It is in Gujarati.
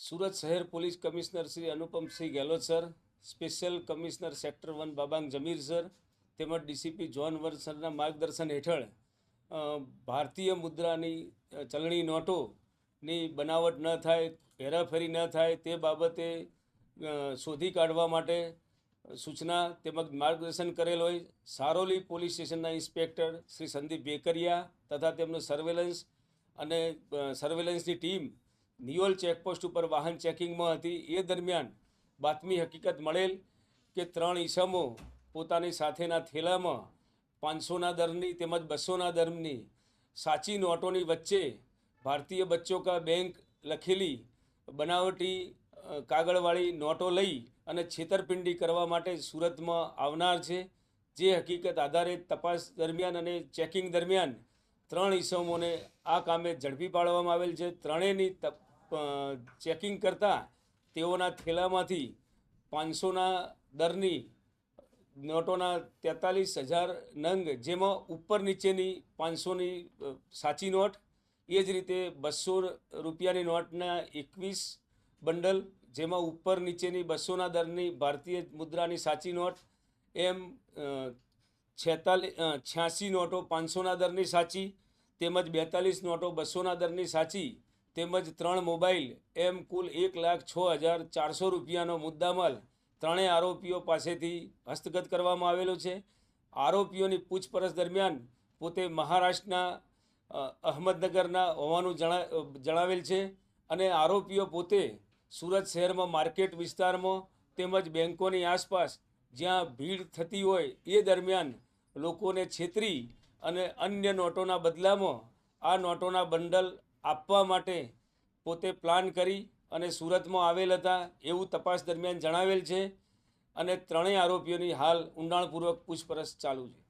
સુરત શહેર police commissioner Shri Anupamsinh Gehlot sir, special commissioner sector one બાબાંગ Zameer sir, તેમજ ડીસીપી જોન વર્ગ સરના માર્ગદર્શન હેઠળ ભારતીય મુદ્રાની ચલણી નોટોની બનાવટ ન થાય, હેરાફેરી ન થાય તે બાબતે શોધી કાઢવા માટે સૂચના તેમજ માર્ગદર્શન કરેલ હોય. સારોલી પોલીસ સ્ટેશનના ઇન્સ્પેક્ટર શ્રી સંદીપ બેકરિયા તથા તેમનો સર્વેલન્સ અને સર્વેલન્સની ટીમ નિયોલ ચેકપોસ્ટ ઉપર વાહન ચેકિંગમાં હતી. એ દરમિયાન બાતમી હકીકત મળેલ કે ત્રણ ઈસમો પોતાની સાથેના થેલામાં પાંચસોના દરની તેમજ બસોના દરની સાચી નોટોની વચ્ચે ભારતીય બચ્ચો કા બેંક લખેલી બનાવટી કાગળવાળી નોટો લઈ અને છેતરપિંડી કરવા માટે સુરતમાં આવનાર છે. જે હકીકત આધારે તપાસ દરમિયાન અને ચેકિંગ દરમિયાન ત્રણ ઈસમોને આ કામે ઝડપી પાડવામાં આવેલ છે. ત્રણેયની ચેકિંગ કરતાં તેઓના થેલામાંથી પાંચસોના દરની નોટોના તેતાલીસ હજાર નંગ, જેમાં ઉપર નીચેની પાંચસોની સાચી નોટ, એ જ રીતે બસો રૂપિયાની નોટના એકવીસ બંડલ, જેમાં ઉપર નીચેની બસોના દરની ભારતીય મુદ્રાની સાચી નોટ, એમ છેતાલીસ છ્યાસી નોટો પાંચસોના દરની સાચી, તેમજ બેતાલીસ નોટો બસોના દરની સાચી તેમજ ત્રણ મોબાઈલ, એમ કુલ એક લાખ છ હજાર ચારસો રૂપિયાનો મુદ્દામાલ ત્રણેય આરોપીઓ પાસેથી હસ્તગત કરવામાં આવેલો છે. આરોપીઓની પૂછપરછ દરમિયાન પોતે મહારાષ્ટ્રના અહમદનગરના હોવાનું જણા, જણાવેલ છે અને આરોપીઓ પોતે સુરત શહેરમાં માર્કેટ વિસ્તારમાં તેમજ બેન્કોની આસપાસ જ્યાં ભીડ થતી હોય એ દરમિયાન લોકોને છેતરી અને અન્ય નોટોના બદલામાં આ નોટોના બંડલ આપવા માટે પોતે પ્લાન કરી અને સુરતમાં આવેલ હતા એવું તપાસ દરમિયાન જણાવેલ છે અને ત્રણેય આરોપીઓની હાલ ઊંડાણપૂર્વક પૂછપરછ ચાલુ છે.